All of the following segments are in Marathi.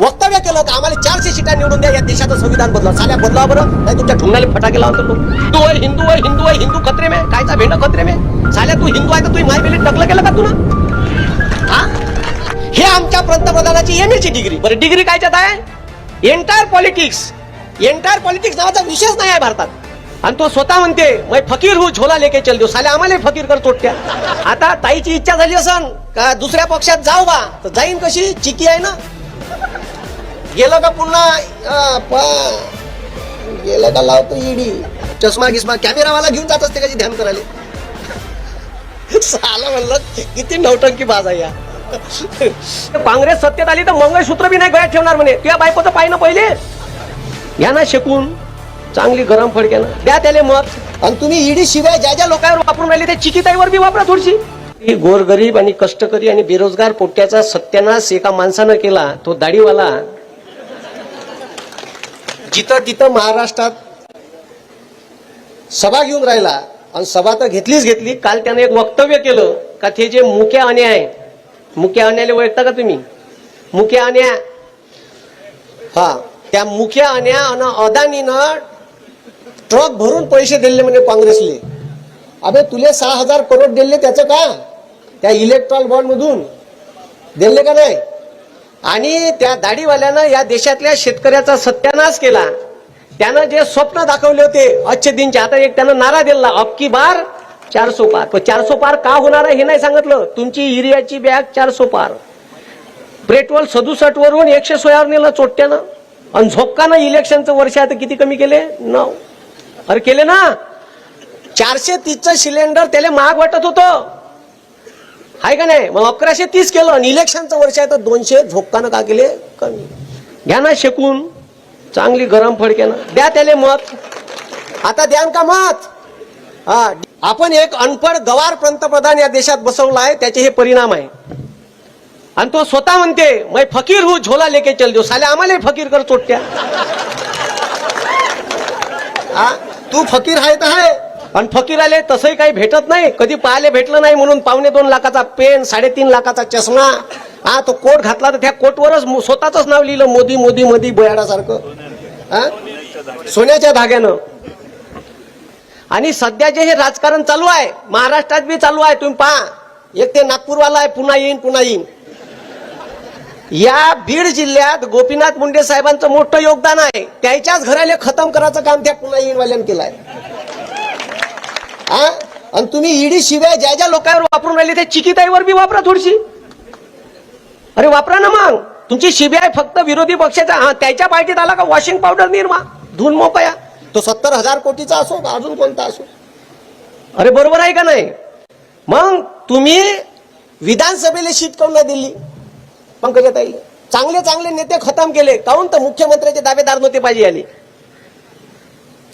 वक्तव्य केलं का आम्हाला चारशे सीटा निवडून द्या. या देशाचं संविधान बदला साल्या बदला बरं. नाही तुमच्या ढुंगाले फटाके लावतो लोक हिंदू आहे हिंदू आहे हिंदू आहे हिंदू खत्रे में. कायचा भेंड खत्रे मे? साल्या तू हिंदू आहे तर तू माय बेली टकलं केलं का तुला? हा? हे आमच्या पंतप्रधानाची एम ची डिग्री बरं डिग्री कायच्यात आहे? एंटायर पॉलिटिक्स एंटायर पॉलिटिक्स नावाचा विषयच नाही आहे भारतात. आणि तो स्वतः म्हणते मैं फकीर हूँ झोला लेके चल देऊ साल्या आम्हाला फकीर कर चोट्या. आता ताईची इच्छा झाली असन का दुसऱ्या पक्षात जाऊ बा? तर जाईन कशी? चिकी आहे ना? गेलं का पुन्हा? प- गेलं का लावतो इडी चष्मा गिस्मा कॅमेरावाला घेऊन जात असते कधी ध्यान करायला? साला म्हणलं किती नवटंकी बाज आहे या. काँग्रेस सत्तेत आली तर मंगळसूत्र बी नाही गळ्यात ठेवणार म्हणे. तुझ्या बायकोचं पाहिजे ना पहिले. घ्या ना शेकून. चांगली गरम फडक्यानं द्या त्याले मत. आणि तुम्ही ईडी शिवाय ज्या ज्या लोकांवर वापरून राहिले त्या चिकिताईवर बी वापरा थोडीशी. ही गोरगरीब आणि कष्टकरी आणि बेरोजगार पोट्याचा सत्यानाश एका माणसानं केला तो दाढीवाला जिथं तिथं महाराष्ट्रात सभा घेऊन राहिला आणि सभा तर घेतलीच घेतली. काल त्यानं एक वक्तव्य केलं का ते जे मुख्या अन्याय आहे मुख्या अन्यायला ओळखता का तुम्ही? मुख्या अन्याय. हा त्या मुख्या अन्या आणि अदानीनं ट्रक भरून पैसे दिले म्हणजे काँग्रेसले. अबे तुले सहा हजार करोड दिले त्याचं का? त्या इलेक्ट्रॉल बॉन्ड मधून. दिले का नाही? आणि त्या दाढीवाल्यानं या देशातल्या शेतकऱ्याचा सत्यानाश केला. त्यानं जे स्वप्न दाखवले होते अच्छे दिनचे आता एक त्यानं नारा दिला. अक्की बार चारसो पार. पण चारसो पार का होणार आहे हे नाही सांगितलं. तुमची युरियाची बॅग चारसो पार. पेट्रोल सदुसष्ट वरून एकशे सोळावर नेलं चोट्यानं आणि झोपकानं इलेक्शनचं वर्ष आता किती कमी केले? नऊ. अरे केले ना. चारशे तीसचं सिलेंडर त्याला महाग वाटत होतं. हाय का नाही? मग अकराशे तीस केलं आणि इलेक्शनचं वर्ष आहे तर दोनशे झोक्कानं का केले? कमी. घ्या ना शेकून. चांगली गरम फडक्यानं द्या त्याले मत. आता द्या का मत? हा. आपण एक अनपड गवार पंतप्रधान या देशात बसवला आहे त्याचे हे परिणाम आहे. आणि तो स्वतः म्हणते मै फकीर हू झोला लेके चल देऊ साले आम्हाला फकीर कर चोट्या. हा? तू फकीर आहे तर आहे आणि फकीर आले तसंही काही भेटत नाही. कधी पाहायला भेटलं नाही म्हणून पावणे दोन लाखाचा पेन साडेतीन लाखाचा चष्मा. हा तो कोट घातला तर त्या कोटवरच स्वतःच नाव लिहिलं मोदी मोदी मोदी बोयाडासारखं. हा? सोन्याच्या धाग्यानं. आणि सध्या जे हे राजकारण चालू आहे महाराष्ट्रात बी चालू आहे तुम्ही पहा. एक ते नागपूरवाला आहे पुन्हा येईन पुन्हा येईन. या बीड जिल्ह्यात गोपीनाथ मुंडे साहेबांचं मोठं योगदान आहे. त्याच्याच घराले खतम करायचं काम त्या पुन्हा येईनवाल्यानं केलंय. हा? आणि तुम्ही ईडी शिवाय ज्या ज्या लोकांवर वापरून राहिले त्या चिकिताईवर बी वापरा थोडीशी. अरे वापरा ना मग. तुमची सीबीआय फक्त विरोधी पक्षाचा हा त्याच्या पार्टीत आला का वॉशिंग पावडर निर्मा? धुवून मोकया तो सत्तर हजार कोटीचा असो का अजून कोणता असो? अरे बरोबर आहे का नाही? मग तुम्ही विधानसभेला शीट काऊन नाही दिली? पंकजाताई चांगले चांगले नेते खतम केले. काऊन तर मुख्यमंत्र्याचे दावेदार नव्हते पाहिजे आले?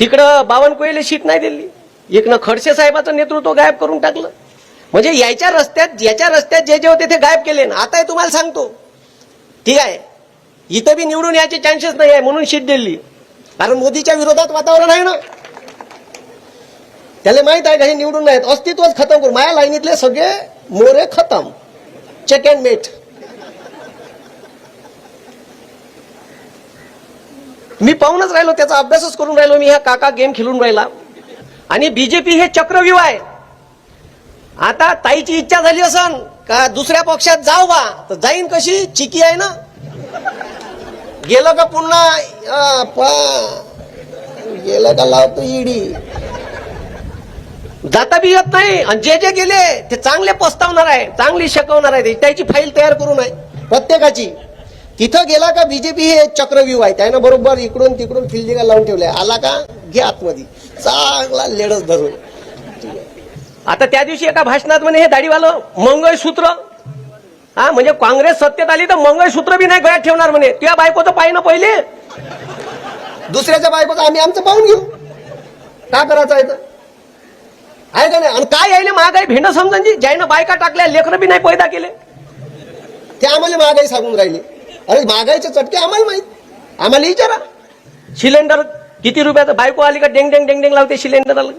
तिकडं बावनकुळेला शीट नाही दिली? एकनं खडसे साहेबाचं नेतृत्व गायब करून टाकलं. म्हणजे याच्या रस्त्यात याच्या रस्त्यात जे जे होते ते गायब केले ना. आता हे तुम्हाला सांगतो. ठीक आहे. इथं बी निवडून यायचे चान्सेस नाही आहे म्हणून शीट दिली. कारण मोदीच्या विरोधात वातावरण आहे ना. त्याला माहीत आहे का हे निवडून नाहीत? अस्तित्वच खतम करू माझ्या लाईनीतले सगळे मोरे खतम. चेक अँड मेट मी पाहूनच राहिलो त्याचा अभ्यासच करून राहिलो. मी ह्या काका गेम खेळून राहिला. आणि बीजेपी हे चक्रव्यूह आहे. आता ताईची इच्छा झाली असन का दुसऱ्या पक्षात जाऊ बा? तर जाईन कशी? चिकी आहे ना? गेलं का पुन्हा अं, गेलं का लावतो इडी जाता बी येत नाही. आणि जे जे गेले ते चांगले पस्तावणार आहे. चांगली शिकवणार आहे. त्याची फाईल तयार करून आहे. प्रत्येकाची. तिथं गेला का बीजेपी हे चक्रव्यूह आहे. त्यानं बरोबर इकडून तिकडून फिल्डिंगा लावून ठेवल्या. आला का? घे आतमध्ये चांगला लेडच धरून. आता त्या दिवशी एका भाषणात म्हणे हे दाढीवालं मंगळसूत्र हा म्हणजे काँग्रेस सत्तेत आली तर मंगळसूत्र बी नाही गळ्यात ठेवणार म्हणे. तुझ्या बायकोचं पाहिजे ना पहिले? दुसऱ्याच्या बायकोचं आम्ही आमचं पाहून घेऊ. काय करायचं आहे तर आहे का नाही? आणि काय यायले महागाई? भेंड समजून जी ज्यानं बायका टाकल्या लेकरं बी नाही पैदा केले. ते आम्हाला महागाई सांगून राहिले. अरे महागाईचे चटके आम्हाला माहीत. आम्हाला विचारा. सिलेंडर किती रुपयाचं बायको आली का डेंग डेंग डेंग डेंग लावते सिलेंडर आलं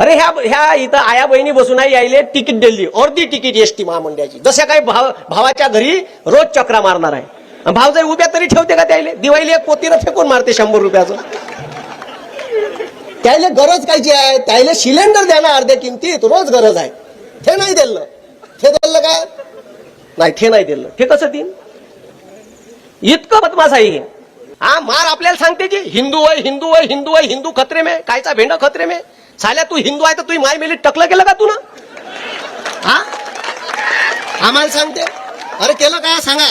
अरे ह्या ह्या इथं आया बहिणी बसून आहे यायले तिकीट दिली. अर्धी तिकीट एस टी महामंडळाची. जसं काही भाव भावाच्या घरी रोज चक्रा मारणार आहे. भाव जर उभ्या तरी ठेवते का त्याले? दिवाळीला एक पोतीनं फेकून मारते शंभर रुपयाचं. त्याला गरज कायची आहे? त्याला सिलेंडर द्या ना अर्ध्या किमतीत. रोज गरज आहे. ते नाही दिलं. ते दिलं काय नाही ते नाही दिलं. ते कसं देईन? इतकं बदमाश आहे हे. हा मार आपल्याला सांगते की हिंदू आहे हिंदू आहे हिंदू आहे हिंदू खत्रे मे कायचा भेंड खत्रे मे. साल्या तू हिंदू आहे तर तू माय मेली टकलं केलं का तू ना? हा? आम्हाला सांगते. अरे केलं काय सांगा.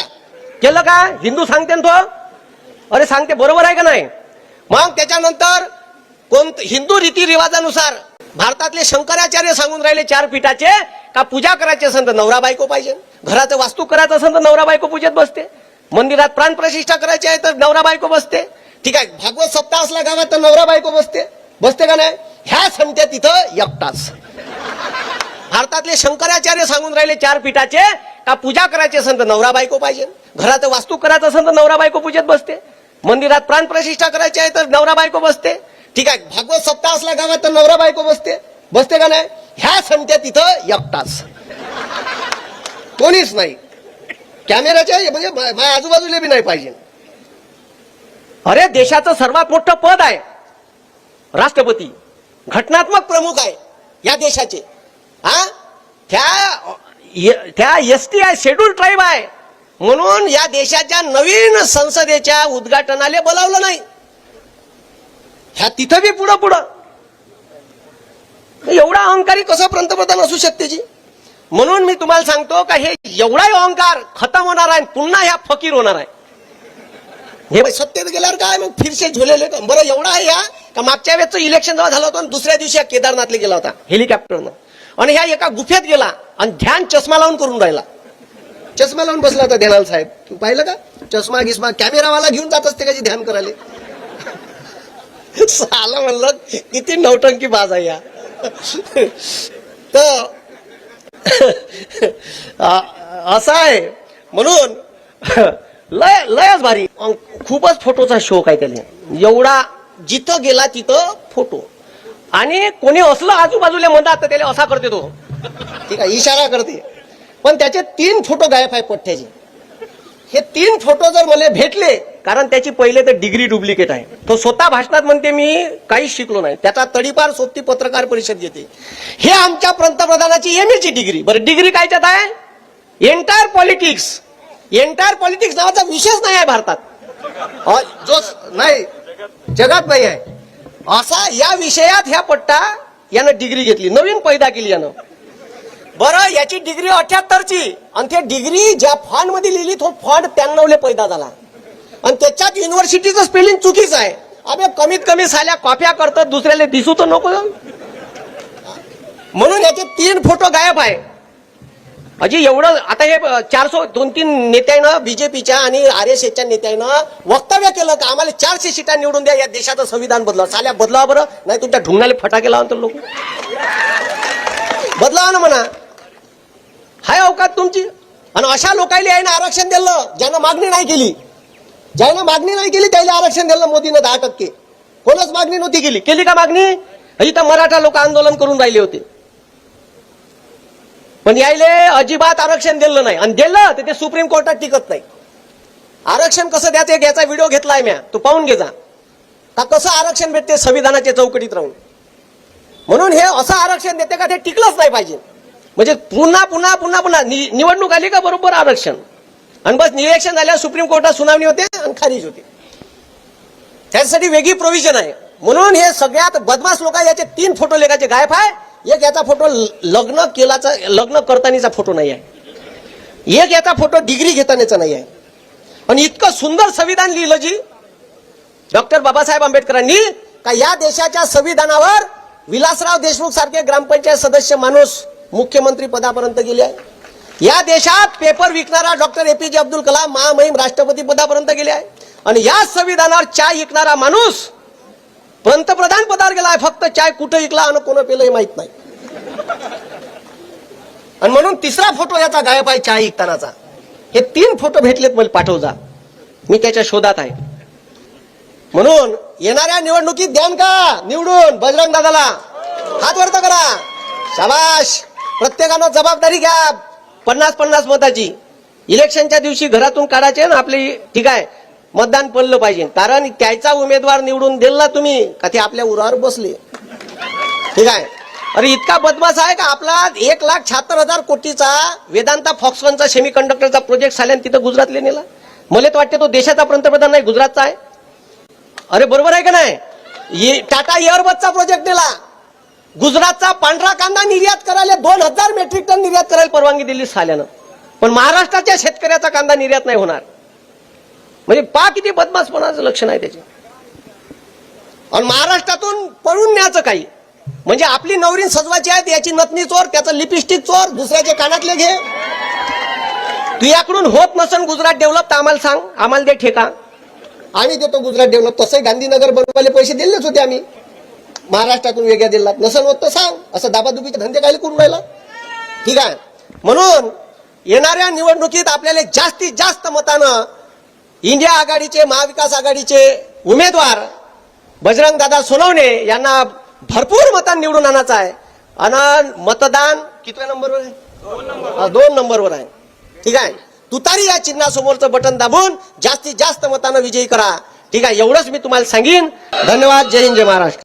केलं काय हिंदू सांगते ना तो. अरे सांगते बरोबर आहे का नाही? मग त्याच्यानंतर कोण हिंदू रीतिरिवाजानुसार भारतातले शंकराचार्य सांगून राहिले चार पीठाचे का पूजा करायची असेल तर नवरा बायको पाहिजे. घराचं वास्तू करायचं असेल तर नवरा बायको पूजेत बसते. मंदिरात प्राणप्रतिष्ठा करायची आहे तर नवरा बायको बसते. ठीक आहे भागवत सप्ताह असला गावात तर नवरा बायको बसते. बसते का नाही? ह्या संत्या तिथं एकटाच. भारतातले शंकराचार्य सांगून राहिले चार पीठाचे का पूजा करायची असेल तर नवरा बायको पाहिजे. घराचं वास्तू करायचं असेल तर नवरा बायको पूजेत बसते. मंदिरात प्राण प्रतिष्ठा करायची आहे तर नवरा बायको बसते. ठीक आहे भागवत सप्ताह असला गावात तर नवरा बायको बसते. बसते का नाही? ह्या संत्या तिथं एकटाच. कोणीच नाही. कॅमेराच्या म्हणजे माझ्या आजूबाजूला बी नाही पाहिजे. अरे देशाचं सर्वात मोठं पद आहे. राष्ट्रपती. घटनात्मक प्रमुख आहे या देशाचे. हा? त्या त्या एस टी आहे शेड्यूल ट्राईब आहे. म्हणून या देशाच्या नवीन संसदेच्या उद्घाटनाला बोलावलं नाही. ह्या तिथं बी पुढं पुढं एवढा अहंकारी कसं पंतप्रधान असू शकते जी? म्हणून मी तुम्हाला सांगतो का हे एवढा अहंकार खतम होणार आहे पुन्हा ह्या फकीर होणार आहे. हे सत्तेत गेल्यावर काय? मग फिरसे झुलेले बरं एवढा आहे या का मागच्या वेळेचं इलेक्शन जेव्हा झालं होतं आणि दुसऱ्या दिवशी या केदारनाथला गेला होता हेलिकॉप्टरनं आणि ह्या एका गुफेत गेला आणि ध्यान चष्मा लावून करून राहिला. चष्मा लावून बसला होता ध्यानाल साहेब. तू पाहिलं का? चष्मा गिस्मा कॅमेरावाला घेऊन जात असते का ध्यान करायला? साला म्हणलं किती नौटंकी बाज आहे या तर असं आहे. म्हणून लय लयच भारी. खूपच फोटोचा शौक आहे त्याला एवढा जिथं गेला तिथं फोटो आणि कोणी असलं आजूबाजूला म्हणतात तर त्याला असा करते तो. ठीक आहे इशारा करते. पण त्याचे तीन फोटो गायब आहे पठ्ठ्याचे. हे तीन फोटो जर मला भेटले कारण त्याची पहिले तर डिग्री डुप्लिकेट आहे. तो स्वतः भाषणात म्हणते मी काहीच शिकलो नाही. त्याचा तडीपार सोबती पत्रकार परिषद घेते. हे आमच्या पंतप्रधानाची एम ची डिग्री. बरं डिग्री कायच्यात आहे? एंटायर पॉलिटिक्स एंटायर पॉलिटिक्स नावाचा विषयच नाही आहे भारतात. जो नाही जगात नाही आहे. असा या विषयात ह्या पट्टा यानं डिग्री घेतली. नवीन पैदा केली यानं. बरं याची डिग्री अठ्याहत्तरची. आणि ते डिग्री ज्या फंडमध्ये लिहिली तो फंड त्र्याण्णवले पैदा झाला. आणि त्याच्यात युनिव्हर्सिटीचं स्पेलिंग चुकीच आहे. अबे कमीत कमी साल्या कॉप्या करतात दुसऱ्याला दिसू तर नको म्हणून याचे तीन फोटो गायब आहे. अजी एवढं आता हे चारशे दोन तीन नेत्यानं बीजेपीच्या आणि आर एस एसच्या नेत्यानं वक्तव्य केलं का? आम्हाला चारशे सीटा निवडून द्या या देशाचं संविधान बदला साल्या बदला बरं नाही तुमच्या ढुंगाला फटाके लावून तर लोक. बदलावा ना म्हणा. हाय अवकात तुमची. आणि अशा लोकांनी आहे ना आरक्षण दिलं ज्यानं मागणी नाही केली. ज्यानं मागणी नाही केली त्याला आरक्षण दिलं मोदीनं दहा टक्के. कोणच मागणी नव्हती केली. केली का मागणी? इथं मराठा लोक आंदोलन करून राहिले होते. पण यायले अजिबात आरक्षण दिलं नाही. आणि दिलं तर ते सुप्रीम कोर्टात टिकत नाही. आरक्षण कसं द्यायचं एक याचा व्हिडिओ घेतलाय म्या. तू पाहून घे जा. का कसं आरक्षण भेटते संविधानाच्या चौकटीत राहून? म्हणून हे असं आरक्षण देते का ते टिकलंच नाही पाहिजे. म्हणजे पुन्हा पुन्हा पुन्हा पुन्हा निवडणूक आली का बरोबर आरक्षण? आणि बस निरीक्षण झाल्यावर सुप्रीम कोर्टात सुनावणी होते आणि खारिज होते. त्यासाठी वेगळी प्रोव्हिजन आहे. म्हणून हे सगळ्यात बदमाश लोक याचे तीन फोटो लेखाचे गायब आहे. एक याचा फोटो लग्न केलाचा लग्न करतानीचा फोटो नाही आहे. एक याचा फोटो डिग्री घेतानाचा नाही आहे. आणि इतकं सुंदर संविधान लिहिलं जी डॉक्टर बाबासाहेब आंबेडकरांनी का या देशाच्या संविधानावर विलासराव देशमुख सारखे ग्रामपंचायत सदस्य माणूस मुख्यमंत्री पदापर्यंत गेले आहे या देशात पेपर विकणारा doctor A P J Abdul Kalam महामहिम राष्ट्रपती पदापर्यंत गेले आहे. आणि या संविधानावर चाय विकणारा माणूस पंतप्रधान पदावर गेला आहे. फक्त चाय कुठं विकला आणि कोण पेलं हे माहीत नाही. आणि म्हणून तिसरा फोटो याचा गायब आहे चाय विकतानाचा. हे तीन फोटो भेटलेत मला पाठव जा मी त्याच्या शोधात आहे. म्हणून येणाऱ्या निवडणुकीत द्यान का? निवडून बजरंग दादाला. हात वरत करा. शाबाश. प्रत्येकानं जबाबदारी घ्या. पन्नास पन्नास मताची. इलेक्शनच्या दिवशी घरातून काढायचे ना आपली ठीक आहे मतदान पडलं पाहिजे. कारण त्याचा उमेदवार निवडून दिला तुम्ही का ते आपल्या उरावर बसले. ठीक आहे. अरे इतका बदमाश आहे का आपला? एक लाख शहात्तर हजार कोटीचा वेदांता फॉक्सकॉनचा सेमी कंडक्टरचा प्रोजेक्ट झाल्याने तिथं गुजरातले नेला. मला तर वाटते तो देशाचा पंतप्रधान नाही गुजरातचा आहे. अरे बरोबर आहे का नाही? ये- टाटा एअरबसचा प्रोजेक्ट नेला. गुजरातचा पांढरा कांदा निर्यात करायला दोन हजार मेट्रिक टन निर्यात करायला परवानगी दिली साल्यानं. पण महाराष्ट्राच्या शेतकऱ्याचा कांदा निर्यात नाही होणार. म्हणजे पा किती बदमासपणाचं लक्षण आहे त्याचे. आणि महाराष्ट्रातून पळून न्यायचं काही. म्हणजे आपली नवरी सजवायची आहे याची नतनी चोर त्याचं लिपस्टिक चोर दुसऱ्याचे कानातले घे. तू याकडून होत नसन गुजरात डेव्हलप तर आम्हाला सांग आम्हाला दे ठेका. आम्ही देतो गुजरात डेव्हलप तसंही गांधीनगर बनवायला पैसे दिलेच होते आम्ही. महाराष्ट्रातून वेगळ्या दिला. नसेल होत तर सांग. असं दाबादुबीचे धंदे काय करून राहिला? ठीक आहे. म्हणून येणाऱ्या निवडणुकीत आपल्याला जास्तीत जास्त मतानं इंडिया आघाडीचे महाविकास आघाडीचे उमेदवार बजरंग दादा सोनवणे यांना भरपूर मतान निवडून आणायचं आहे. आणि मतदान कितव्या नंबरवर आहे? दोन नंबरवर आहे. ठीक आहे. तुतारी या चिन्हासमोरचं बटन दाबून जास्तीत जास्त मतानं विजयी करा. ठीक आहे. एवढंच मी तुम्हाला सांगेन. धन्यवाद. जय हिंद जय महाराष्ट्र.